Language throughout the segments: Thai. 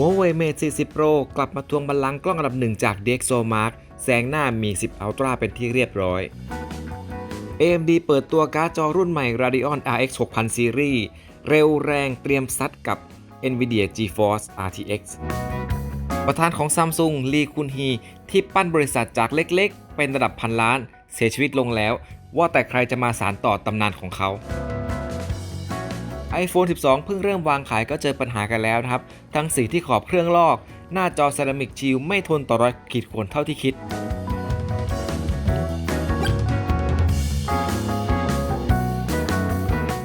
Huawei Mate 40 Pro กลับมาทวงบัลลังก์กล้องอันดับหนึ่งจาก DxOMark แซงหน้ามี 10 Ultra เป็นที่เรียบร้อย AMD เปิดตัวการ์ดจอรุ่นใหม่ Radeon RX 6000 Series เร็วแรงเตรียมซัดกับ NVIDIA GeForce RTX ประธานของ Samsung ลีคุนฮีที่ปั้นบริษัทจากเล็กๆ เป็นระดับพันล้าน เสียชีวิตลงแล้ว ว่าแต่ใครจะมาสารต่อตำนานของเขา iPhone 12 เพิ่งเริ่มวางขายก็เจอปัญหากันแล้วนะครับ ทั้งสีที่ขอบเครื่องลอก หน้าจอเซรามิกชิลไม่ทนต่อรอยขีดข่วนเท่าที่คิด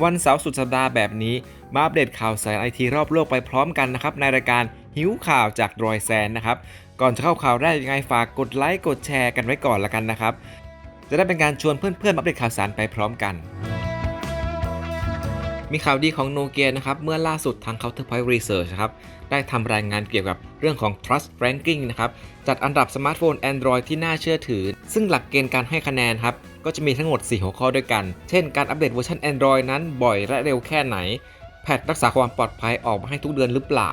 วันเสาร์สุดสัปดาห์แบบนี้ มาอัปเดตข่าวสารไอทีรอบโลกไปพร้อมกันนะครับ ในรายการหิวข่าวจากรอยแซนนะครับ ก่อนจะเข้าข่าวได้ยังไงฝากกดไลค์กดแชร์กันไว้ก่อนละกันนะครับ จะได้เป็นการชวนเพื่อนๆมาอัปเดตข่าวสารไปพร้อมกัน มีข่าวดีของโนเกียนะครับ เมื่อล่าสุดทาง Counterpoint Research นะครับ ได้ทำรายงานเกี่ยวกับเรื่องของ Trust Ranking นะครับ จัดอันดับสมาร์ทโฟน Android ที่น่าเชื่อถือ ซึ่งหลักเกณฑ์การให้คะแนนครับ ก็จะมีทั้งหมด 4 หัวข้อด้วยกัน เช่น การอัปเดตเวอร์ชัน Android นั้นบ่อยและเร็วแค่ไหน แพทรักษาความปลอดภัยออกมาให้ทุกเดือนหรือเปล่า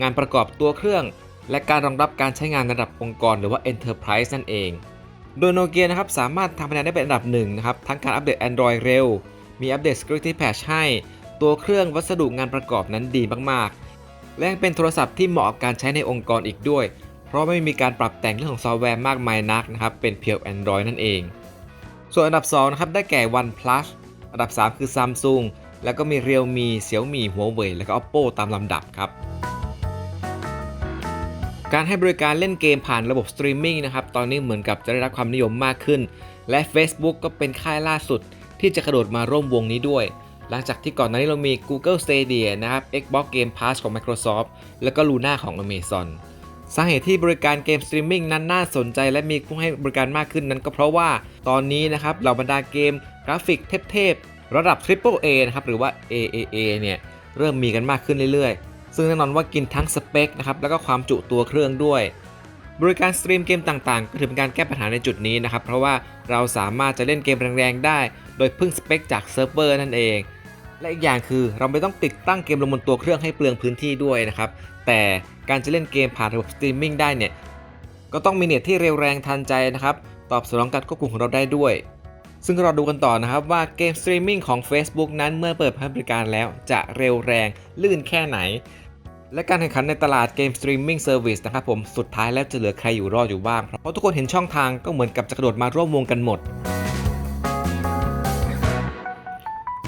งานประกอบตัวเครื่อง และการรองรับการใช้งานระดับองค์กร หรือว่า Enterprise นั่นเอง โดยโนเกียนะครับสามารถทำคะแนนได้เป็นอันดับหนึ่งนะครับทั้งการอัปเดต Android เร็วมีอัปเดต Security Patch ให้ ตัวเครื่องวัสดุงานประกอบนั้นดีมากๆ และยังเป็นโทรศัพท์ที่เหมาะกับการใช้ในองค์กรอีกด้วย เพราะไม่มีการปรับแต่งเรื่องของซอฟต์แวร์มากมายนักนะครับ เป็นเพียว Android นั่นเอง ส่วนอันดับ2นะครับได้แก่ OnePlus อันดับ 3 คือ Samsung แล้วก็มี Realme Xiaomi Huawei แล้วก็ Oppo ตามลำดับครับการให้บริการเล่นเกมผ่านระบบสตรีมมิ่งนะครับ ตอนนี้เหมือนกับจะได้รับความนิยมมากขึ้น และ Facebook ก็เป็นค่ายล่าสุดที่จะกระโดดมาร่วมวงนี้ด้วย หลังจากที่ก่อนหน้านี้เรามี Google Stadia นะครับ Xbox Game Pass ของ Microsoft แล้วก็ Luna ของ Amazon สาเหตุที่บริการเกมสตรีมมิ่งนั้นน่าสนใจและมีผู้ให้บริการมากขึ้นนั้นก็เพราะว่าตอนนี้นะครับเหล่าบรรดาเกมกราฟิกเทพๆระดับ Triple A นะครับหรือว่า AAA เนี่ยเริ่มมีกันมากขึ้นเรื่อยๆ ซึ่งแน่นอนว่ากินทั้งสเปคนะครับแล้วก็ความจุตัวเครื่องด้วย บริการสตรีมเกมต่างๆ ก็ถือเป็นการแก้ปัญหาในจุดนี้นะครับเพราะว่าเราสามารถจะเล่นเกมแรงๆได้ โดยพึ่งสเปคจากเซิร์ฟเวอร์นั่นเอง และอีกอย่างคือเราไม่ต้องติดตั้งเกมลงบนตัวเครื่องให้เปลืองพื้นที่ด้วยนะครับ แต่การจะเล่นเกมผ่านระบบสตรีมมิ่งได้เนี่ย ก็ต้องมีเน็ตที่เร็วแรงทันใจนะครับ ตอบสนองการควบคุมของเราได้ด้วย ซึ่งเราดูกันต่อนะครับว่าเกมสตรีมมิ่งของ Facebook นั้นเมื่อเปิดให้บริการแล้วจะเร็วแรงลื่นแค่ไหน และการแข่งขันในตลาดเกมสตรีมมิ่งเซอร์วิสนะครับผมสุดท้ายแล้วจะเหลือใครอยู่รอดอยู่บ้างเพราะทุกคนเห็นช่องทางก็เหมือนกับจะกระโดดมาร่วมวงกันหมด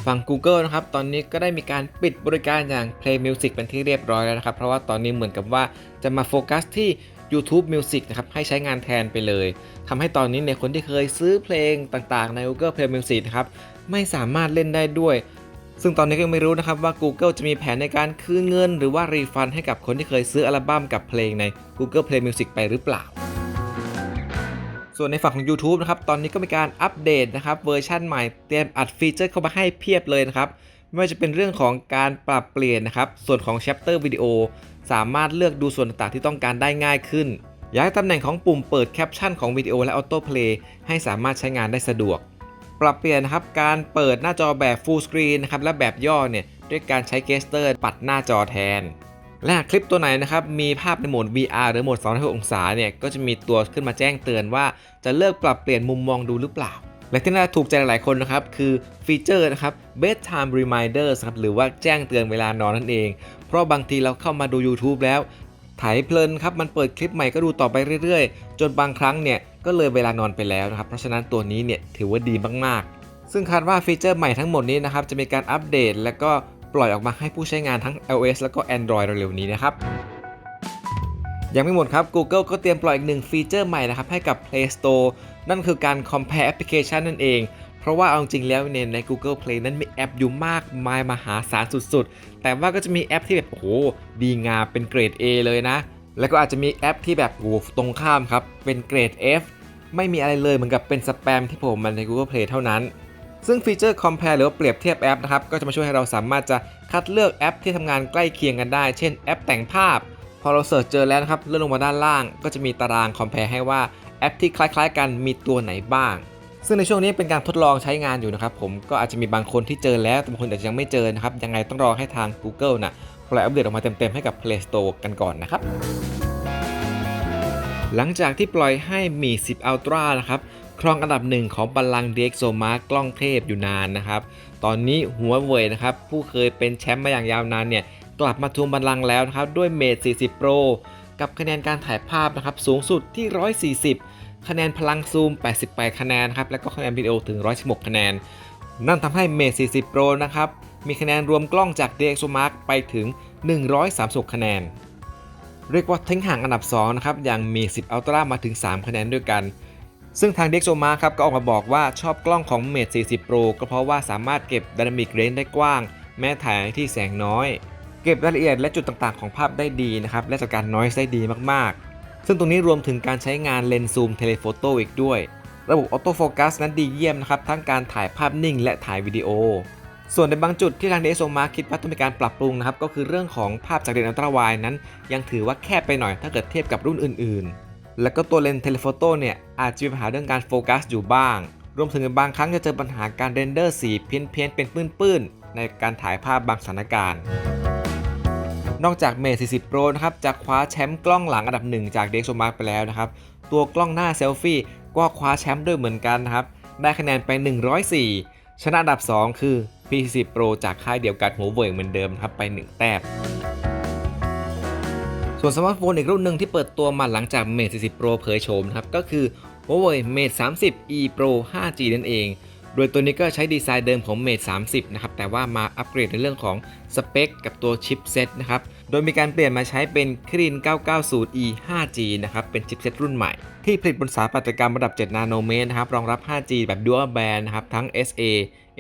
ฝั่ง Google นะครับ ตอนนี้ก็ได้มีการปิดบริการอย่าง Play Music เป็นที่เรียบร้อยแล้วนะครับ เพราะว่าตอนนี้เหมือนกับว่าจะมาโฟกัสที่ YouTube Music นะครับ ให้ใช้งานแทนไปเลยทำให้ตอนนี้เนี่ยคนที่เคยซื้อเพลงต่างๆ ใน Google Play Music นะครับ ไม่สามารถเล่นได้ด้วย ซึ่งตอนนี้ก็ยังไม่รู้นะครับว่า Google จะมีแผนในการคืนเงิน หรือว่ารีฟันให้กับคนที่เคยซื้ออัลบั้มกับเพลงใน Google Play Music ไปหรือเปล่า ส่วนในฝั่งของ YouTube นะครับ ตอนนี้ก็มีการอัปเดตนะครับเวอร์ชันใหม่เตรียมอัดฟีเจอร์เข้ามาให้เพียบเลยนะครับ ไม่ว่าจะเป็นเรื่องของการปรับเปลี่ยนนะครับ ส่วนของ Chapter Video สามารถเลือกดูส่วนต่างๆที่ต้องการได้ง่ายขึ้น ย้ายตำแหน่งของปุ่มเปิดแคปชั่นของวิดีโอและ Auto Play ให้สามารถใช้งานได้สะดวก ปรับเปลี่ยนนะครับการเปิดหน้าจอแบบ Full Screen นะครับและแบบย่อเนี่ยด้วยการใช้เกสเตอร์ปัดหน้าจอแทน และคลิปตัวไหนนะครับมีภาพในโหมด VR หรือโหมด260 องศาเนี่ยก็จะมีตัวขึ้นมาแจ้งเตือนว่าจะเลิกปรับเปลี่ยนมุมมองดูหรือเปล่า และที่น่าถูกใจหลายคนนะครับคือฟีเจอร์นะครับ bedtime reminders ครับหรือว่าแจ้งเตือนเวลานอนนั่นเอง เพราะบางทีเราเข้ามาดู YouTube แล้วถ่ายเพลินครับมันเปิดคลิปใหม่ก็ดูต่อไปเรื่อยๆ จนบางครั้งเนี่ยก็เลยเวลานอนไปแล้วนะครับเพราะฉะนั้นตัวนี้เนี่ยถือว่าดีมากๆ ซึ่งคาดว่าฟีเจอร์ใหม่ทั้งหมดนี้นะครับจะมีการอัปเดต และก็ ปล่อยออกมาให้ผู้ใช้งานทั้ง iOS แล้วก็ Android เร็วๆนี้นะครับ ยังไม่หมดครับ Google ก็เตรียมปล่อยอีกหนึ่งฟีเจอร์ใหม่นะครับให้กับ Play Store นั่นคือการ compare application นั่นเอง เพราะว่าเอาจริงแล้วเนี่ยใน Google Play นั้นมีแอปอยู่มากมายมหาศาลสุดๆ แต่ว่าก็จะมีแอปที่แบบโอ้โหดีงามเป็นเกรด A เลยนะ แล้วก็อาจจะมีแอปที่แบบโอ้โหตรงข้ามครับเป็นเกรด F ไม่มีอะไรเลยเหมือนกับเป็นสแปมที่ผมมาใน Google Play เท่านั้น ซึ่งฟีเจอร์ Compare หรือว่าเปรียบเทียบแอปนะครับก็จะมาช่วยให้เราสามารถจะคัดเลือกแอปที่ทำงานใกล้เคียงกันได้ เช่นแอปแต่งภาพ พอเราเสิร์ชเจอแล้วนะครับเลื่อนลงมาด้านล่าง ก็จะมีตาราง Compare ให้ว่าแอปที่คล้ายๆ กันมีตัวไหนบ้าง ซึ่งในช่วงนี้เป็นการทดลองใช้งานอยู่นะครับผมก็อาจจะมีบางคนที่เจอแล้วแต่บางคนอาจจะยังไม่เจอนะครับยังไงต้องรอให้ทาง Google น่ะปล่อยอัปเดตออกมาเต็มๆให้กับ Play Store กันก่อนนะครับหลังจากที่ปล่อยให้มี10 Ultra นะครับ ครองอันดับหนึ่งของบัลลังก์ DxO Mark กล้องเทพอยู่นานนะครับ ตอนนี้หัวเว่ยนะครับผู้เคยเป็นแชมป์มาอย่างยาวนานเนี่ยกลับมาทวงบัลลังก์แล้วนะครับด้วยเมท40 Pro กับคะแนนการถ่ายภาพนะครับสูงสุดที่ 140 คะแนนพลังซูม 88 คะแนนครับและก็คะแนนวิดีโอถึง 116 คะแนน นั่นทำให้เมท40 Pro นะครับมีคะแนนรวมกล้องจาก DxO Mark ไปถึง 136 คะแนน เรียกว่าทิ้งห่างอันดับ 2 นะครับ อย่างมี 10 Ultra มาถึง 3 คะแนนด้วยกัน ซึ่งทาง d e x o m a ครับก็ออกมาบอกว่าชอบกล้องของ Mate 40 Pro ก็เพราะว่าสามารถเก็บ Dynamic Range ได้กว้าง แม้ถ่ายในที่แสงน้อย เก็บรายละเอียดและจุดต่างๆ ของภาพได้ดีนะครับและจัดการ Noise ได้ดีมากๆ ซึ่งตรงนี้รวมถึงการใช้งานเลนส์ซูมเทเลโฟโต้อีกด้วย ระบบออโต้โฟกัสนั้นดีเยี่ยมนะครับทั้งการถ่ายภาพนิ่ง และถ่ายวิดีโอ ส่วนในบางจุดที่ทาง d s o m a คิดว่าต้องมีการปรับปรุงนะครับก็คือเรื่องของภาพจากเลนส์อัลตราไวนั้น ยังถือว่าแคบไปหน่อยถ้าเกิดเทียบกับรุ่นอื่น ๆ แล้วก็ตัวเลนส์เทเลโฟโต้เนี่ยอาจจะมีปัญหาเรื่องการโฟกัสอยู่บ้าง รวมถึงบางครั้งจะเจอปัญหาการเรนเดอร์สีเพี้ยนๆเป็นปื้นๆ ในการถ่ายภาพบางสถานการณ์ นอกจาก Mate 40 Pro นะครับจะคว้าแชมป์กล้องหลังอันดับหนึ่งจาก d x o m a r k ไปแล้วนะครับ ตัวกล้องหน้าเซลฟี่ก็คว้าแชมป์ด้วยเหมือนกันนะครับ ได้คะแนนไป 104 ชนะอันดับ 2 คือ P40 Pro จากค่ายเดียวกันหัวเว่ยเหมือนเดิมครับไป 1 แต้ม ส่วนสมาร์ทโฟนอีกรุ่นหนึ่งที่เปิดตัวมาหลังจาก Mate 40 Pro เผยโฉมนะครับก็คือ Huawei Mate 30 e Pro 5G นั่นเอง โดยตัวนี้ก็ใช้ดีไซน์เดิมของ Mate 30 นะครับ แต่ว่ามาอัปเกรดในเรื่องของสเปคกับตัวชิปเซตนะครับ โดยมีการเปลี่ยนมาใช้เป็น Kirin 990e 5G นะครับ เป็นชิปเซตรุ่นใหม่ ที่ผลิตบนสถาปัตยกรรมระดับ 7 นาโนเมตรนะครับ รองรับ 5G แบบ Dual Band นะครับ ทั้ง SA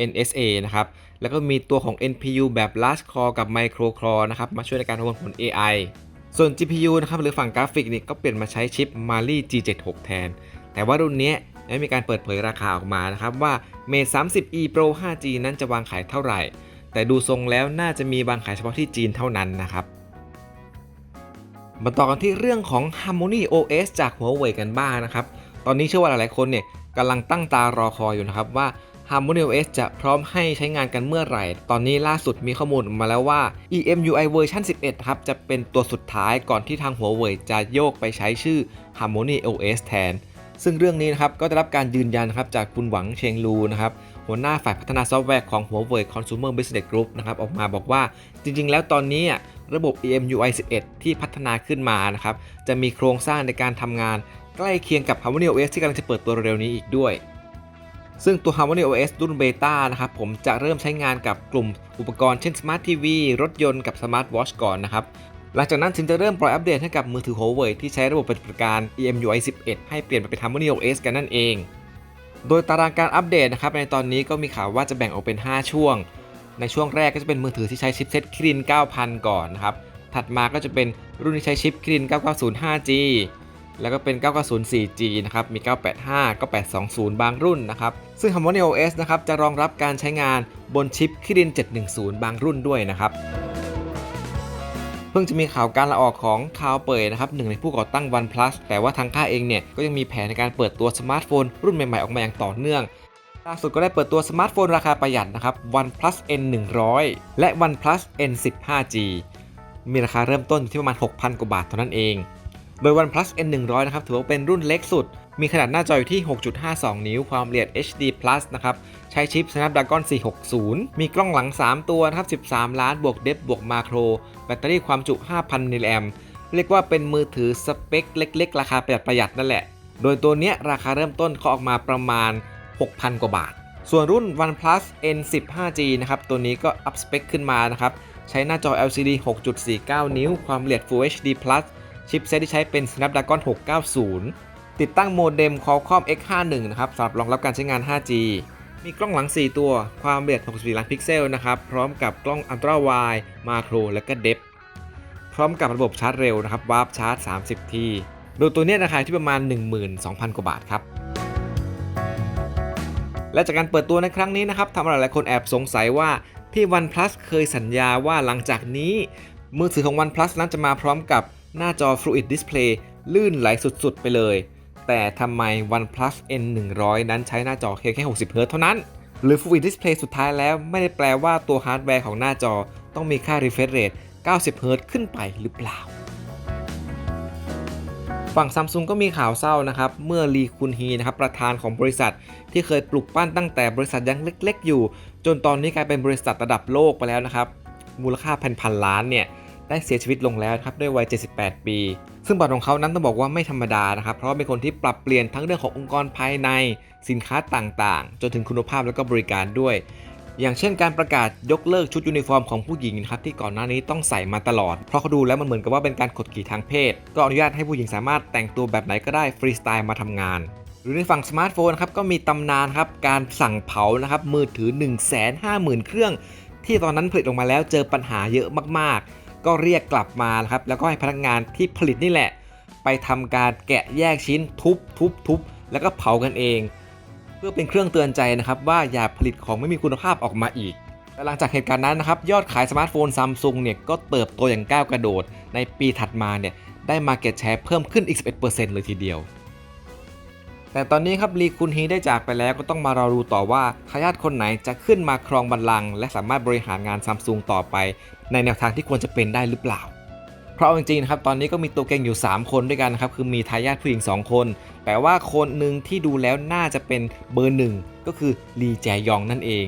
NSA นะครับ แล้วก็มีตัวของ NPU แบบ Large Core กับ Micro Core นะครับ มาช่วยในการประมวลผล AI ส่วน GPU นะครับหรือฝั่งกราฟิกนี่ก็เปลี่ยนมาใช้ชิป Mali G76 แทน แต่ว่ารุ่นนี้ยังมีการเปิดเผยราคาออกมานะครับว่า Mate 30e Pro 5G นั้นจะวางขายเท่าไหร่ แต่ดูทรงแล้วน่าจะมีวางขายเฉพาะที่จีนเท่านั้นนะครับมาต่อกันที่เรื่องของ Harmony OS จากหัวเว่ยกันบ้างนะครับ ตอนนี้เชื่อว่าหลายๆคนเนี่ยกำลังตั้งตารอคอยอยู่นะครับว่า Harmony OS จะพร้อมให้ใช้งานกันเมื่อไหร่ ตอนนี้ล่าสุดมีข้อมูลออกมาแล้วว่า EMUI เวอร์ชัน11 ครับ จะเป็นตัวสุดท้ายก่อนที่ทางหัวเว่ยจะโยกไปใช้ชื่อ Harmony OS แทน ซึ่งเรื่องนี้นะครับก็ได้รับการยืนยันครับจากคุณหวังเชงลูนะครับหัวหน้าฝ่ายพัฒนาซอฟต์แวร์ของหัวเว่ย Consumer Business Group นะครับออกมาบอกว่าจริง ๆ แล้วตอนนี้ระบบ EMUI 11 ที่พัฒนาขึ้นมานะครับจะมีโครงสร้างในการทำงานใกล้เคียงกับ Harmony OS ที่กำลังจะเปิดตัวเร็วๆนี้อีกด้วย ซึ่งตัว Harmony OS รุ่นเบต้านะครับผมจะเริ่มใช้งานกับกลุ่มอุปกรณ์เช่น Smart TV รถยนต์กับ Smart Watch ก่อนนะครับ หลังจากนั้นถึงจะเริ่มปล่อยอัปเดตให้กับมือถือ Huawei ที่ใช้ระบบปฏิบัติการ EMUI 11 ให้เปลี่ยนไปเป็น Harmony OS กันนั่นเอง โดยตารางการอัปเดตนะครับในตอนนี้ก็มีข่าวว่าจะแบ่งออกเป็น 5 ช่วง ในช่วงแรกก็จะเป็นมือถือที่ใช้ชิปเซ็ต Kirin 9000 ก่อนนะครับ ถัดมาก็จะเป็นรุ่นที่ใช้ชิป Kirin 990 5G แล้วก็เป็น 990 4G นะครับ มี 985 9820 บางรุ่นนะครับ ซึ่ง Harmony OS นะครับ จะรองรับการใช้งานบนชิป Kirin 710 บางรุ่นด้วยนะครับ เพิ่งจะมีข่าวการลาออกของคาวเปิดนะครับหนึ่งในผู้ก่อตั้ง OnePlus แต่ว่าทางค่ายเองเนี่ย ก็ยังมีแผนในการเปิดตัวสมาร์ทโฟน รุ่นใหม่ๆ ออกมาอย่างต่อเนื่องล่าสุดก็ได้เปิดตัวสมาร์ทโฟนราคาประหยัดนะครับ OnePlus N100 และ OnePlus N 1 5 G มีราคาเริ่มต้นที่ประมาณ 6,000 กว่าบาทเท่านั้นเอง โดย OnePlus N100 นะครับถือว่าเป็นรุ่นเล็กสุด มีขนาดหน้าจออยู่ที่ 6.52 นิ้ว ความละเอียด HD Plus นะครับ ใช้ชิป Snapdragon 460 มีกล้องหลัง 3 ตัวนะครับ 13 ล้านบวกเดฟบวกมาโคร แบตเตอรี่ความจุ 5,000 มิลลิแอมเรียกว่าเป็นมือถือสเปคเล็กๆ ราคาประหยัดประหยัดนั่นแหละ โดยตัวเนี้ยราคาเริ่มต้นเขาออกมาประมาณ 6,000 กว่าบาท ส่วนรุ่น OnePlus N10 5G นะครับ ตัวนี้ก็อัพสเปคขึ้นมานะครับ ใช้หน้าจอ LCD 6.49 นิ้ว ความละเอียด Full HD Plus ชิปเซตที่ใช้เป็น Snapdragon 690 ติดตั้งโมเด็ม Qualcomm X51 นะครับสำหรับรองรับการใช้งาน 5G มีกล้องหลัง 4 ตัว ความละเอียด 64 ล้านพิกเซลนะครับ พร้อมกับกล้อง Ultra Wide Macro และก็ Depth พร้อมกับระบบชาร์จเร็วนะครับ วาร์ปชาร์จ 30 ทีโดยตัวเนี้ยราคาที่ประมาณ 12,000 กว่าบาทครับ และจากการเปิดตัวในครั้งนี้นะครับทำให้หลายคนแอบสงสัยว่าที่ OnePlus เคยสัญญาว่าหลังจากนี้ มือถือของ OnePlus นั้นจะมาพร้อมกับ หน้าจอ Fluid Display ลื่นไหลสุดๆ ไปเลย แต่ทำไม OnePlus N100 นั้นใช้หน้าจอเพียงแค่ 60 Hz เท่านั้น หรือ Fluid Display สุดท้ายแล้วไม่ได้แปลว่าตัวฮาร์ดแวร์ของหน้าจอต้องมีค่า refresh rate 90เฮิรต์ขึ้นไปหรือเปล่า ฝั่งซัมซุงก็มีข่าวเศร้านะครับ เมื่อลีคุนฮีนะครับประธานของบริษัท ที่เคยปลุกปั้นตั้งแต่บริษัทยังเล็ก ๆ อยู่ จนตอนนี้กลายเป็นบริษัทระดับโลกไปแล้วนะครับ มูลค่าพันพันๆล้านเนี่ย ได้เสียชีวิตลงแล้วครับด้วยวัย 78 ปี ซึ่งบทของเขานั้นต้องบอกว่าไม่ธรรมดานะครับ เพราะาเป็นคนที่ปรับเปลี่ยนทั้งเรื่องขององค์กรภายในสินค้าต่างๆ จนถึงคุณภาพและก็บริการด้วย อย่างเช่นการประกาศยกเลิกชุดยูนิฟอร์มของผู้หญิงนะครับที่ก่อนหน้านี้ต้องใส่มาตลอด เพราะเขาดูแล้วมันเหมือนกับว่าเป็นการกดขี่ทางเพศ ก็อนุญาตให้ผู้หญิงสามารถแต่งตัวแบบไหนก็ได้ฟรีสไตล์มาทำงานหรือในฝั่งสมาร์ทโฟนครับก็มีตำนานครับการสั่งเผานะครับมือถือ 1 5 0 0 0 0 เครื่อง ที่ตอนนั้นผลิตออกมาแล้วเจอปัญหาเยอะมากๆ ก็เรียกกลับมาครับแล้วก็ให้พนักงานที่ผลิตนี่แหละ ไปทำการแกะแยกชิ้นทุบทุบทุบแล้วก็เผากันเอง เพื่อเป็นเครื่องเตือนใจนะครับว่าอย่าผลิตของไม่มีคุณภาพออกมาอีกและหลังจากเหตุการณ์นั้นนะครับยอดขายสมาร์ทโฟนซัมซุงเนี่ยก็เติบโตอย่างก้าวกระโดด ในปีถัดมาเนี่ยได้มาเก็ตแชร์เพิ่มขึ้นอีก 11%เลยทีเดียว แต่ตอนนี้ครับลีคุนฮีได้จากไปแล้วก็ต้องมารอดูต่อว่าทายาทคนไหนจะขึ้นมาครองบัลลังก์และสามารถบริหารงานซัมซุงต่อไป ในแนวทางที่ควรจะเป็นได้หรือเปล่า เพราะจริงๆครับตอนนี้ก็มีตัวเก่งอยู่ 3 คนด้วยกันนะครับคือมีทายาทผู้หญิง 2 คน แต่ว่าคนหนึ่งที่ดูแล้วน่าจะเป็นเบอร์หนึ่งก็คือลีแจยองนั่นเอง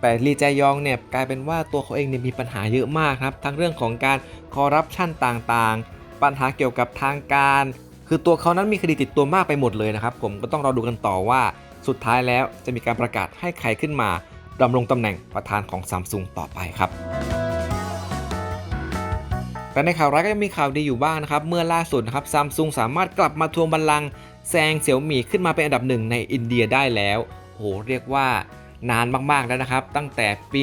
แต่ลีแจยองเนี่ยกลายเป็นว่าตัวเขาเองเนี่ยมีปัญหาเยอะมากครับ ทั้งเรื่องของการคอร์รัปชันต่างๆ ปัญหาเกี่ยวกับทางการ คือตัวเขานั้นมีคดีติดตัวมากไปหมดเลยนะครับ ผมก็ต้องรอดูกันต่อว่า สุดท้ายแล้วจะมีการประกาศให้ใครขึ้นมาดำรงตำแหน่งประธานของซัมซุงต่อไปครับแต่ในข่าวร้ายก็ยังมีข่าวดีอยู่บ้างนะครับ เมื่อล่าสุดนะครับซัมซุงสามารถกลับมาทวงบัลลังก์แซงเสี่ยวหมี่ขึ้นมาเป็นอันดับหนึ่งในอินเดียได้แล้วโหเรียกว่านานมากๆแล้วนะครับ ตั้งแต่ปี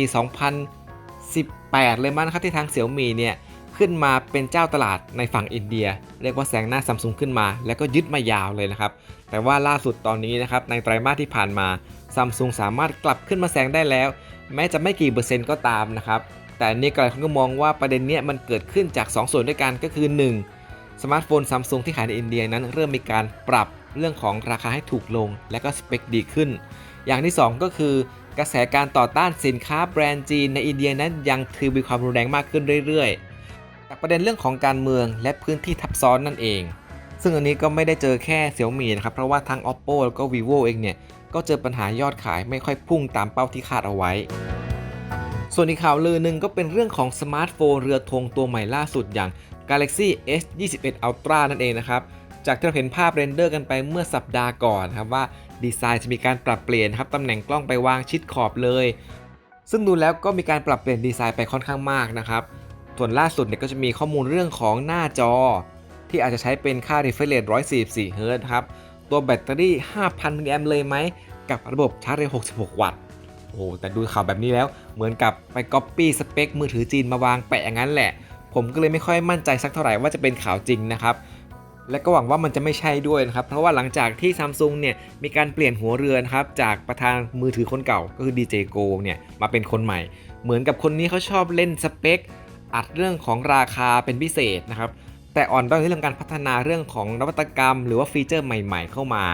2018 เลยมั้งครับที่ทางเสี่ยวหมี่เนี่ย ขึ้นมาเป็นเจ้าตลาดในฝั่งอินเดีย เรียกว่าแซงหน้าซัมซุงขึ้นมา แล้วก็ยึดมายาวเลยนะครับ แต่ว่าล่าสุดตอนนี้นะครับในไตรมาสที่ผ่านมาซัมซุงสามารถกลับขึ้นมาแซงได้แล้ว แม้จะไม่กี่เปอร์เซ็นต์ก็ตามนะครับ แต่นี่หลายคนก็มองว่าประเด็นเนี้ยมันเกิดขึ้นจาก 2 ส่วนด้วยกันก็คือ 1. สมาร์ทโฟนซัมซุงที่ขายในอินเดียนั้นเริ่มมีการปรับเรื่องของราคาให้ถูกลง และก็สเปคดีขึ้น อย่างที่ 2 ก็คือกระแสการต่อต้านสินค้าแบรนด์จีนในอินเดียนั้นยังทวีความรุนแรงมากขึ้นเรื่อยๆ ประเด็นเรื่องของการเมืองและพื้นที่ทับซ้อนนั่นเอง ซึ่งอันนี้ก็ไม่ได้เจอแค่เสี่ยวมีนะครับ เพราะว่าทั้ง oppo แล้วก็ vivo เองเนี่ย ก็เจอปัญหายอดขายไม่ค่อยพุ่งตามเป้าที่คาดเอาไว้ ส่วนอีกข่าวลือหนึ่งก็เป็นเรื่องของสมาร์ทโฟนเรือธงตัวใหม่ล่าสุดอย่าง Galaxy S 21 Ultra นั่นเองนะครับ จากที่เราเห็นภาพเรนเดอร์กันไปเมื่อสัปดาห์ก่อนครับว่าดีไซน์จะมีการปรับเปลี่ยนครับตำแหน่งกล้องไปวางชิดขอบเลย ซึ่งดูแล้วก็มีการปรับเปลี่ยนดีไซน์ไปค่อนข้างมากนะครับ ส่วนล่าสุดเนี่ยก็จะมีข้อมูลเรื่องของหน้าจอ ที่อาจจะใช้เป็นค่า refresh rate 144เฮิรตครับ ตัวแบตเตอรี่ 5,000มิลลิแอมเลยไหม กับระบบชาร์จเร็ว66 วัตต์ โอ้แต่ดูข่าวแบบนี้แล้วเหมือนกับไปก๊อปปี้สเปคมือถือจีนมาวางแปะอย่างนั้นแหละ ผมก็เลยไม่ค่อยมั่นใจสักเท่าไหร่ว่าจะเป็นข่าวจริงนะครับและก็หวังว่ามันจะไม่ใช่ด้วยนะครับ เพราะว่าหลังจากที่ซัมซุงเนี่ยมีการเปลี่ยนหัวเรือนะครับจากประธานมือถือคนเก่าก็คือ DJ Go เนี่ยมาเป็นคนใหม่ เหมือนกับคนนี้เขาชอบเล่นสเปค อัดเรื่องของราคาเป็นพิเศษนะครับ แต่อ่อนด้อยในเรื่องการพัฒนาเรื่องของนวัตกรรม หรือว่าฟีเจอร์ใหม่ ๆ เข้ามา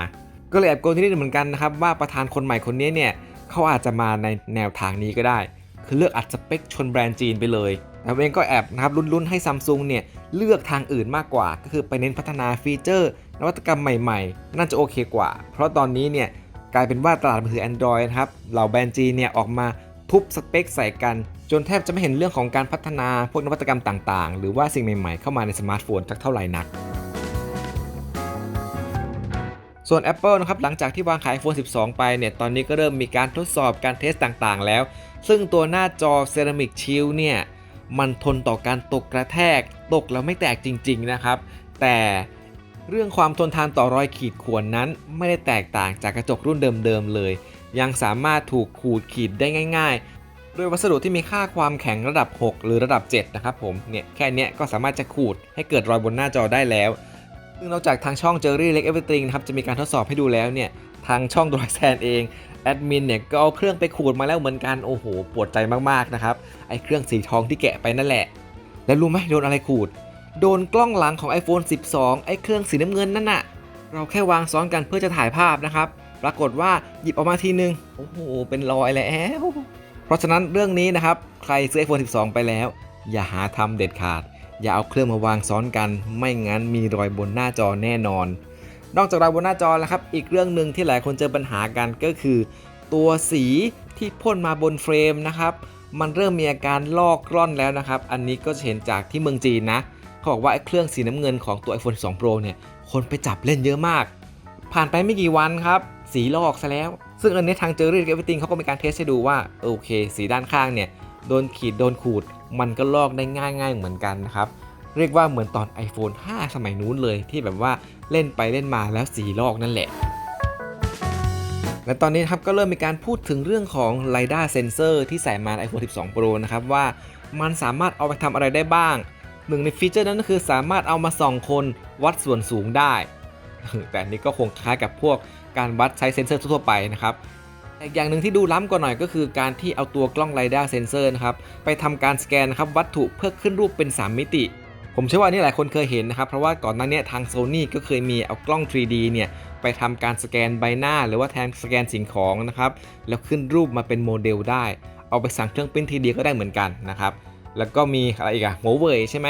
ก็เลยแอบโกนที่นี่เหมือนกันนะครับว่าประธานคนใหม่คนนี้เนี่ยเขาอาจจะมาในแนวทางนี้ก็ได้ คือเลือกอัดสเปคชนแบรนด์จีนไปเลยแต่เองก็แอบนะครับลุ้นๆให้ซัมซุงเนี่ยเลือกทางอื่นมากกว่า ก็คือไปเน้นพัฒนาฟีเจอร์ นวัตกรรมใหม่ๆ น่าจะโอเคกว่า เพราะตอนนี้เนี่ยกลายเป็นว่าตลาดมือถือ Android นะครับเหล่าแบรนด์จีนเนี่ยออกมา ทุบสเปคใส่กัน จนแทบจะไม่เห็นเรื่องของการพัฒนาพวกนวัตกรรมต่างๆ หรือว่าสิ่งใหม่ๆ เข้ามาในสมาร์ทโฟนสักเท่าไหร่นัก ส่วน Apple นะครับหลังจากที่วางขาย iPhone 12 ไปเนี่ยตอนนี้ก็เริ่มมีการทดสอบการเทสต่างๆ แล้ว ซึ่งตัวหน้าจอเซรามิกชิลเนี่ยมันทนต่อการตกกระแทก ตกแล้วไม่แตกจริง ๆ นะครับ แต่เรื่องความทนทานต่อรอยขีดข่วนนั้น ไม่ได้แตกต่างจากกระจกรุ่นเดิมๆเลย ยังสามารถถูกขูดขีดได้ง่ายๆ ด้วยวัสดุที่มีค่าความแข็งระดับ 6 หรือระดับ 7 นะครับผม เนี่ยแค่นี้ก็สามารถจะขูดให้เกิดรอยบนหน้าจอได้แล้ว ซึ่งนอกจากทางช่อง Jerry Leg Everything นะครับจะมีการทดสอบให้ดูแล้วเนี่ยทางช่อง d r y s a n เองแอดมินเนี่ยก็เอาเครื่องไปขูดมาแล้วเหมือนกันโอ้โหปวดใจมากๆนะครับไอ้เครื่องสีทองที่แกะไปนั่นแหละ แล้วรู้ไหมโดนอะไรขูด โดนกล้องหลังของ iPhone 12 ไอ้เครื่องสีน้ำเงินนั่นน่ะเราแค่วางซ้อนกันเพื่อจะถ่ายภาพนะครับ ปรากฏว่าหยิบออกมาทีนึง โอ้โห เป็นรอยแล้ว เพราะฉะนั้นเรื่องนี้นะครับ ใครซื้อ iPhone 12 ไปแล้ว อย่าหาทำเด็ดขาด อย่าเอาเครื่องมาวางซ้อนกัน ไม่งั้นมีรอยบนหน้าจอแน่นอน นอกจากรอยบนหน้าจอแล้วครับ อีกเรื่องหนึ่งที่หลายคนเจอปัญหากันก็คือ ตัวสีที่พ่นมาบนเฟรมนะครับมันเริ่มมีอาการลอกร่อนแล้วนะครับ อันนี้ก็จะเห็นจากที่เมืองจีนนะ เขาบอกว่าไอเครื่องสีน้ำเงินของตัว iPhone 12 Pro เนี่ย คนไปจับเล่นเยอะมาก ผ่านไปไม่กี่วันครับ สีลอกซะแล้ว ซึ่งอันนี้ทางเจอรี่เกับวิติงเขาก็มีการเทสให้ดูว่าโอเค สีด้านข้างเนี่ยโดนขีดโดนขูด มันก็ลอกได้ง่ายๆเหมือนกันนะครับ เรียกว่าเหมือนตอน iPhone 5 สมัยนู้นเลยที่แบบว่าเล่นไปเล่นมาแล้วสีลอกนั่นแหละและตอนนี้ครับก็เริ่มมีการพูดถึงเรื่องของ LiDAR Sensor ที่ใส่มา iPhone 12 Pro นะครับว่ามันสามารถเอาไปทำอะไรได้บ้าง หนึ่งในฟีเจอร์นั้นก็คือสามารถเอามาส่องคนวัดส่วนสูงได้ แต่นนี้ก็คงคล้ายกับพวก การวัดใช้เซ็นเซอร์ทั่วไปนะครับแต่อย่างหนึ่งที่ดูล้ำกว่าหน่อยก็คือการที่เอาตัวกล้อง LiDAR Sensor นะครับไปทำการสแกนนะครับวัตถุเพื่อขึ้นรูปเป็น 3 มิติ ผมเชื่อว่านี่หลายคนเคยเห็นนะครับเพราะว่าก่อนหน้านี้ทาง Sony ก็เคยมีเอากล้อง 3D เนี่ยไปทำการสแกนใบหน้า หรือว่าแทนสแกนสิ่งของนะครับแล้วขึ้นรูปมาเป็นโมเดลได้ เอาไปสั่งเครื่องปริ้นทีเดียก็ได้เหมือนกันนะครับแล้วก็มีอะไรอีกอะหัวเว่ยใช่ไหม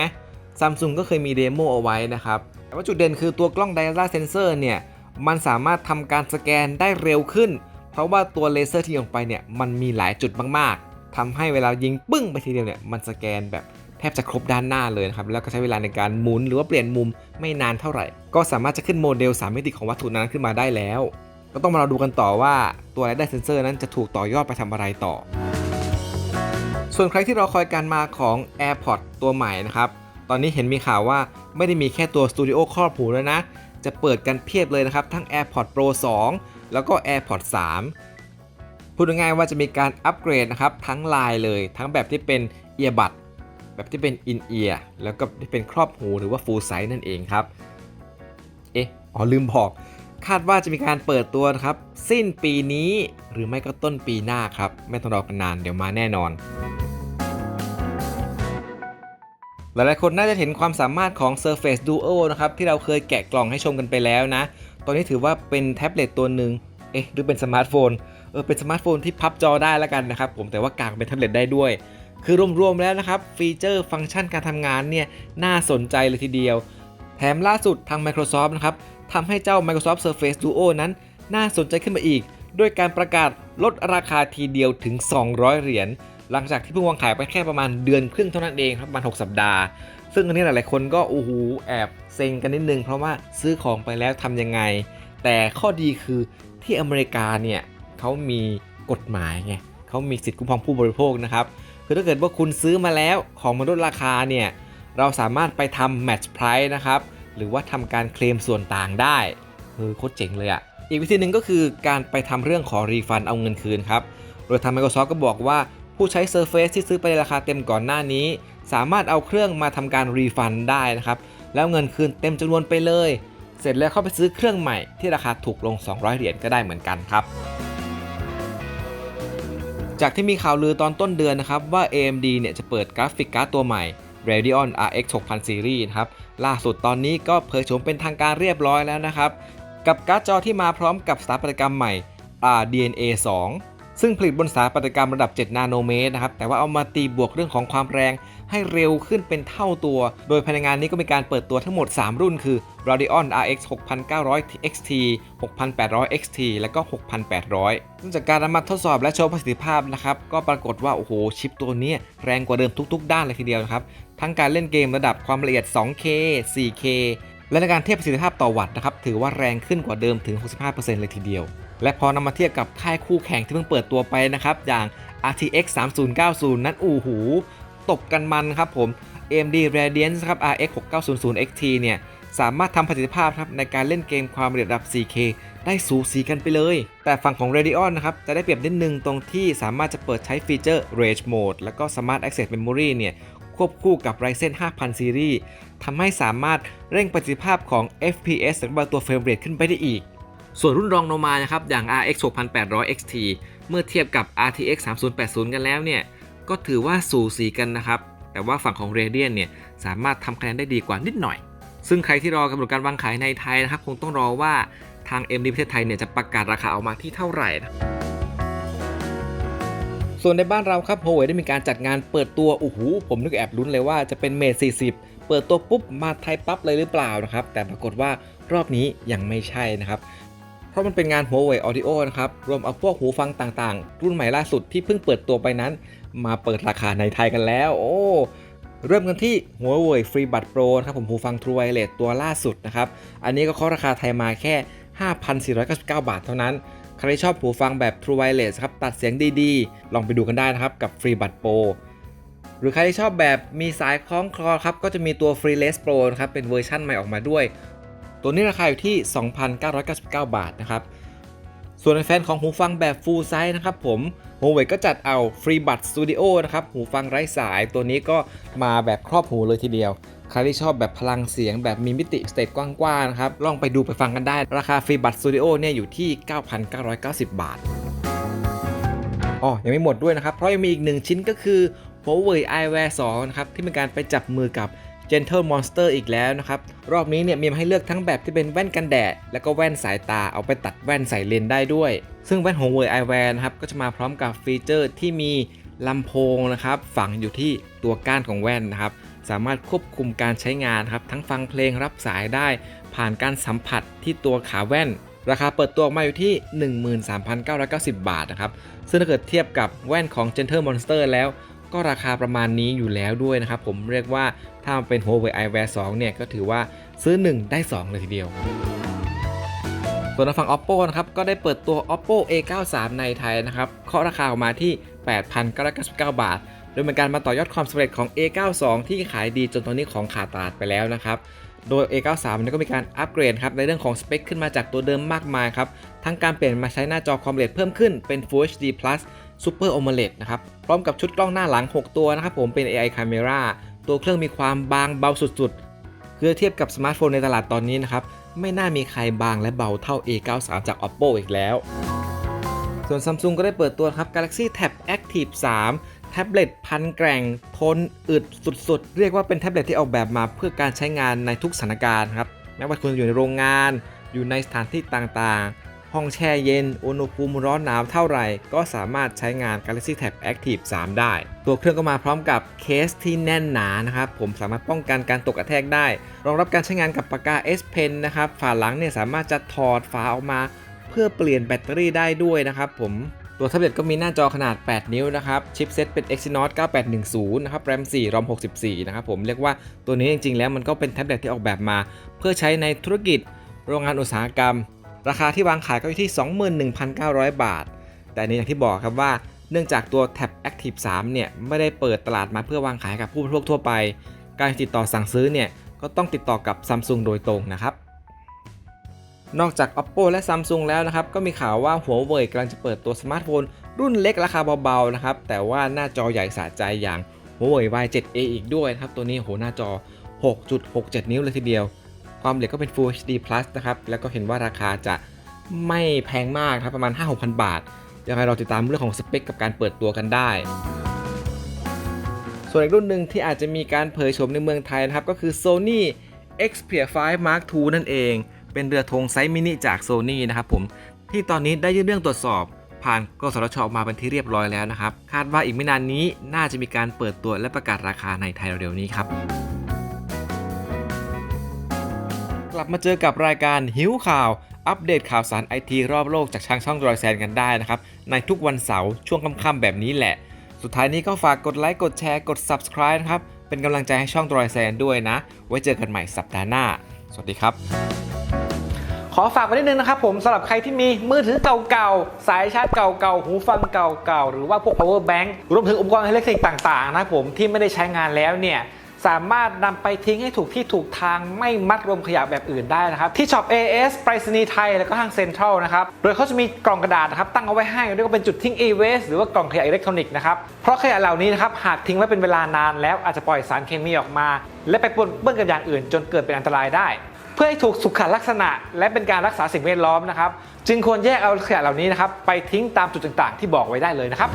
ซัมซุงก็เคยมีเดโมเอาไว้นะครับแต่ว่าจุดเด่นคือตัวกล้อง LiDAR Sensor เนี่ย มันสามารถทำการสแกนได้เร็วขึ้น เพราะว่าตัวเลเซอร์ที่ยิงออกไปเนี่ยมันมีหลายจุดมากๆทำให้เวลายิงปึ้งไปทีเดียวเนี่ยมันสแกนแบบแทบจะครบด้านหน้าเลยนะครับแล้วก็ใช้เวลาในการหมุนหรือว่าเปลี่ยนมุมไม่นานเท่าไหร่ ก็สามารถจะขึ้นโมเดล 3 มิติของวัตถุนั้นขึ้นมาได้แล้ว ก็ต้องมาเราดูกันต่อว่าตัว LiDAR Sensor นั้นจะถูกต่อยอดไปทำอะไรต่อ ส่วนใครที่รอคอยการมาของ AirPods ตัวใหม่นะครับ ตอนนี้เห็นมีข่าวว่าไม่ได้มีแค่ตัว Studio ครอบหูแล้วนะ จะเปิดกันเพียบเลยนะครับ ทั้ง AirPods Pro 2 แล้วก็ AirPods 3 พูดง่ายๆว่าจะมีการอัปเกรดนะครับ ทั้งลายเลย ทั้งแบบที่เป็น Earbud แบบที่เป็น In Ear แล้วก็ที่เป็นครอบหูหรือว่า Full Size นั่นเองครับ เอ๊ะ อ๋อลืมบอก คาดว่าจะมีการเปิดตัวนะครับ สิ้นปีนี้หรือไม่ก็ต้นปีหน้าครับ ไม่ต้องรอกันนานเดี๋ยวมาแน่นอน หลายๆคนน่าจะเห็นความสามารถของ Surface Duo นะครับที่เราเคยแกะกล่องให้ชมกันไปแล้วนะ ตอนนี้ถือว่าเป็นแท็บเล็ตตัวหนึ่งเอ๊ะหรือเป็นสมาร์ทโฟน เออเป็นสมาร์ทโฟนที่พับจอได้แล้วกันนะครับผมแต่ว่ากางเป็นแท็บเล็ตได้ด้วย คือรวมๆแล้วนะครับฟีเจอร์ฟังก์ชันการทำงานเนี่ยน่าสนใจเลยทีเดียว แถมล่าสุดทาง Microsoft นะครับทำให้เจ้า Microsoft Surface Duo นั้น น่าสนใจขึ้นมาอีก ด้วยการประกาศลดราคาทีเดียวถึง 200 เหรียญ หลังจากที่เพิ่งวางขายไปแค่ประมาณเดือนครึ่งเท่านั้นเองครับประมาณ 6 สัปดาห์ ซึ่งอันนี้หลายๆคนก็โอ้โหแอบเซ็งกันนิดนึง เพราะว่าซื้อของไปแล้วทำยังไง แต่ข้อดีคือที่อเมริกาเนี่ยเขามีกฎหมายไงเขามีสิทธิคุ้มครองผู้บริโภคนะครับคือถ้าเกิดว่าคุณซื้อมาแล้วของมันลดราคาเนี่ยเราสามารถไปทำ match price นะครับหรือว่าทำการเคลมส่วนต่างได้เออโคตรเจ๋งเลยอะ่ะอีกวิธีหนึ่งก็คือการไปทำเรื่องขอรีฟันเอาเงินคืนครับ โดยทาง Microsoft ก็บอกว่า ผู้ใช้ Surface ที่ซื้อไปในราคาเต็มก่อนหน้านี้ สามารถเอาเครื่องมาทำการรีฟันได้นะครับ แล้วเงินคืนเต็มจำนวนไปเลย เสร็จแล้วเข้าไปซื้อเครื่องใหม่ที่ราคาถูกลง 200 เหรียญก็ได้เหมือนกันครับจากที่มีข่าวลือตอนต้นเดือนนะครับว่า AMD เนี่ยจะเปิดกราฟิกการ์ดตัวใหม่ Radeon RX 6000 Series นะครับ ล่าสุดตอนนี้ก็เผยโฉมเป็นทางการเรียบร้อยแล้วนะครับ กับการ์ดจอที่มาพร้อมกับสถาปัตยกรรมใหม่ RDNA 2 ซึ่งผลิตบนสถาปัตยกรรมระดับ 7 นาโนเมตรนะครับ แต่ว่าเอามาตีบวกเรื่องของความแรงให้เร็วขึ้นเป็นเท่าตัว โดยภายในงานนี้ก็มีการเปิดตัวทั้งหมด 3 รุ่นคือ Radeon RX 6900 XT 6800 XT และก็ 6800 ซึ่งจากการนำมาทดสอบและโชว์ประสิทธิภาพนะครับ ก็ปรากฏว่า โอ้โห ชิปตัวนี้แรงกว่าเดิมทุก ๆ ด้านเลยทีเดียวนะครับ ทั้งการเล่นเกมระดับความละเอียด 2K 4K และในการเทียบประสิทธิภาพต่อวัตต์นะครับ ถือว่าแรงขึ้นกว่าเดิมถึง 65%เลยทีเดียว และพอนำมาเทียบกับค่ายคู่แข่งที่เพิ่งเปิดตัวไปนะครับ อย่าง RTX 3090 นั้นอู้หู ตบกันมันครับผม AMD Radeon ครับ RX 6900 XT เนี่ย สามารถทำประสิทธิภาพครับในการเล่นเกมความละเอียดระดับ 4K ได้สูสีกันไปเลย แต่ฝั่งของ Radeon นะครับ จะได้เปรียบนิดนึงตรงที่สามารถจะเปิดใช้ฟีเจอร์ Rage Mode แล้วก็ Smart Access Memory เนี่ยควบคู่กับ Ryzen 5000 Series ทำให้สามารถเร่งประสิทธิภาพของ FPS หรือว่าตัว Frame Rate ขึ้นไปได้อีก ส่วนรุ่นรองลงมานะครับอย่าง RX 6800 XT เมื่อเทียบกับ RTX 3080 กันแล้วเนี่ยก็ถือว่าสูสีกันนะครับ แต่ว่าฝั่งของ Radeon เนี่ยสามารถทำคะแนนได้ดีกว่านิดหน่อย ซึ่งใครที่รอกำหนดการวางขายในไทยนะครับคงต้องรอว่าทาง MD ประเทศไทยเนี่ยจะประกาศราคาออกมาที่เท่าไหร่นะส่วนในบ้านเราครับ Huawei ได้มีการจัดงานเปิดตัว โอ้โห ผมนึกแอบลุ้นเลยว่าจะเป็นเม Mate 40 เปิดตัวปุ๊บ มาไทยปั๊บเลยหรือเปล่านะครับ แต่ปรากฏว่ารอบนี้ยังไม่ใช่นะครับ เพราะมันเป็นงาน Huawei Audio นะครับ รวมเอาพวกหูฟังต่างๆ รุ่นใหม่ล่าสุดที่เพิ่งเปิดตัวไปนั้น มาเปิดราคาในไทยกันแล้ว โอ้ เริ่มกันที่ Huawei FreeBuds Pro นะครับผมหูฟัง True Wireless ตัวล่าสุดนะครับ อันนี้ก็เคาะราคาไทยมาแค่ 5,499 บาทเท่านั้น ใครที่ชอบหูฟังแบบ True Wireless ครับ ตัดเสียงดีๆ ลองไปดูกันได้นะครับกับ FreeBuds Pro หรือใครที่ชอบแบบมีสายคล้องคลอครับ ก็จะมีตัว Freeless Pro นะครับ เป็นเวอร์ชั่นใหม่ออกมาด้วย ตัวนี้ราคาอยู่ที่ 2,999 บาทนะครับส่วนในแฟนของหูฟังแบบ Full Size นะครับผม Huawei ก็จัดเอา FreeBuds Studio นะครับ หูฟังไร้สายตัวนี้ก็มาแบบครอบหูเลยทีเดียว ใครที่ชอบแบบพลังเสียงแบบมีมิติสเตจกว้างๆนะครับ ลองไปดูไปฟังกันได้ ราคา FreeBuds Studio เนี่ยอยู่ที่ 9,990 บาท อ๋อ ยังไม่หมดด้วยนะครับ เพราะยังมีอีกหนึ่งชิ้นก็คือ Huawei Eyewear 2 นะครับ ที่เป็นการไปจับมือกับ Gentle Monster อีกแล้วนะครับ รอบนี้เนี่ยมีมาให้เลือกทั้งแบบที่เป็นแว่นกันแดด แล้วก็แว่นสายตาเอาไปตัดแว่นใส่เลนได้ด้วย ซึ่งแว่น Huawei Eyewear นะครับก็จะมาพร้อมกับฟีเจอร์ที่มีลำโพงนะครับฝังอยู่ที่ตัวก้านของแว่นนะครับสามารถควบคุมการใช้งานครับทั้งฟังเพลงรับสายได้ ผ่านการสัมผัสที่ตัวขาแว่น ราคาเปิดตัวออกมาอยู่ที่ 13,990 บาทนะครับซึ่งถ้าเกิดเทียบกับแว่นของ Gentle Monster แล้ว ก็ราคาประมาณนี้อยู่แล้วด้วยนะครับ ผมเรียกว่าถ้ามันเป็น Huawei Eyewear 2 เนี่ย ก็ถือว่าซื้อ 1 ได้ 2 เลยทีเดียว ส่วนทางฝั่ง Oppo นะครับ ก็ได้เปิดตัว Oppo A93 ในไทยนะครับเคาะราคาออกมาที่ 8,999 บาท โดยเป็นการมาต่อยอดความสำเร็จของ A92 ที่ขายดีจนตอนนี้ของขาดตลาดไปแล้วนะครับโดย A93 นี่ก็มีการอัปเกรดครับในเรื่องของสเปคขึ้นมาจากตัวเดิมมากมายครับ ทั้งการเปลี่ยนมาใช้หน้าจอความละเอียดเพิ่มขึ้นเป็น Full HD Plus Super AMOLED นะครับพร้อมกับชุดกล้องหน้าหลัง 6 ตัวนะครับผมเป็น AI Camera ตัวเครื่องมีความบางเบาสุดๆ คือเทียบกับสมาร์ทโฟนในตลาดตอนนี้นะครับไม่น่ามีใครบางและเบาเท่า A93 จาก Oppo อีกแล้ว ส่วน Samsung ก็ได้เปิดตัวครับ Galaxy Tab Active 3 แท็บเล็ตพันแกร่ง ทนอึดสุดๆ เรียกว่าเป็นแท็บเล็ตที่ออกแบบมาเพื่อการใช้งานในทุกสถานการณ์ครับแม้ว่าคุณจะอยู่ในโรงงาน อยู่ในสถานที่ต่างๆ ห้องแช่เย็น อุณหภูมิร้อนหนาวเท่าไหร่ ก็สามารถใช้งาน Galaxy Tab Active 3 ได้ ตัวเครื่องก็มาพร้อมกับเคสที่แน่นหนานะครับ ผมสามารถป้องกันการตกกระแทกได้ รองรับการใช้งานกับปากกา S Pen นะครับ ฝาหลังเนี่ยสามารถจะถอดฝาออกมา เพื่อเปลี่ยนแบตเตอรี่ได้ด้วยนะครับผมตัวแท็บเล็ตก็มีหน้าจอขนาด 8 นิ้วนะครับ ชิปเซ็ตเป็น Exynos 9810 นะครับ RAM 4 ROM 64 นะครับผม เรียกว่าตัวนี้จริงๆ แล้วมันก็เป็นแท็บเล็ตที่ออกแบบมา เพื่อใช้ในธุรกิจ โรงงานอุตสาหกรรม ราคาที่วางขายก็อยู่ที่ 21,900 บาท แต่นนี้อย่างที่บอกครับว่าเนื่องจากตัว Tab Active 3 เนี่ย ไม่ได้เปิดตลาดมาเพื่อวางขายกับผู้บริโภคทั่วไป การติดต่อสั่งซื้อเนี่ย ก็ต้องติดต่อกับ Samsung โดยตรงนะครับ นอกจาก Oppo และ Samsung แล้วนะครับ ก็มีข่าวว่า Huawei กำลังจะเปิดตัวสมาร์ทโฟน รุ่นเล็กราคาเบาๆนะครับ แต่ว่าหน้าจอใหญ่สะใจอย่าง Huawei Y7A อีกด้วยนะครับ ตัวนี้โหหน้าจอ 6.67 นิ้วเลยทีเดียว ความเอียดก็เป็น Full HD Plus นะครับ แล้วก็เห็นว่าราคาจะไม่แพงมากครับประมาณ 5-6,000 บาทยังไงเราติดตามเรื่องของสเปคกับการเปิดตัวกันได้ ส่วนอีกรุ่นหนึ่งที่อาจจะมีการเผยโฉมในเมืองไทยนะครับ ก็คือ Sony Xperia 5 Mark II นั่นเอง เป็นเรือธงไซส์มินิจาก Sony นะครับผม ที่ตอนนี้ได้ยื่นเรื่องตรวจสอบ ผ่านกสทชออกมาเป็นที่เรียบร้อยแล้วนะครับ คาดว่าอีกไม่นานนี้น่าจะมีการเปิดตัวและประกาศราคาในไทยเร็วๆนี้ครับ กลับมาเจอกับรายการหิวข่าว อัปเดตข่าวสารไอทีรอบโลกจากทางช่องดรอยแซนกันได้นะครับ ในทุกวันเสาร์ช่วงค่ำๆแบบนี้แหละ สุดท้ายนี้ก็ฝากกดไลค์กดแชร์กด Subscribe นะครับ เป็นกำลังใจให้ช่องดรอยแซนด้วยนะ ไว้เจอกันใหม่สัปดาห์หน้า สวัสดีครับ ขอฝากไว้นิดนึงนะครับผมสำหรับใครที่มีมือถือเก่าๆ สายชาร์จเก่าๆ หูฟังเก่าๆ หรือว่าพวก power bank รวมถึงอุปกรณ์อิเล็กทรอนิกส์ต่างๆนะครับผมที่ไม่ได้ใช้งานแล้วเนี่ย สามารถนำไปทิ้งให้ถูกที่ถูกทางไม่มัดรวมขยะแบบอื่นได้นะครับ ที่ช็อป AS ไปรษณีย์ไทย แล้วก็ห้างเซ็นทรัลนะครับ โดยเขาจะมีกล่องกระดาษนะครับตั้งเอาไว้ให้เรียกว่าเป็นจุดทิ้ง e-waste หรือว่ากล่องขยะอิเล็กทรอนิกส์นะครับ เพราะขยะเหล่านี้นะครับหากทิ้งไว้เป็นเวลานานแล้วอาจจะปล่อยสารเคมีออกมา และไปปนเปื้อนกับอย่างอื่น จนเกิดเป็นอันตรายได้ เพื่อให้ถูกสุขลักษณะ และเป็นการรักษาสิ่งแวดล้อมนะครับจึงควรแยกเอาขยะเหล่านี้นะครับไปทิ้งตามจุดต่างๆ ที่บอกไว้ได้เลยนะครับ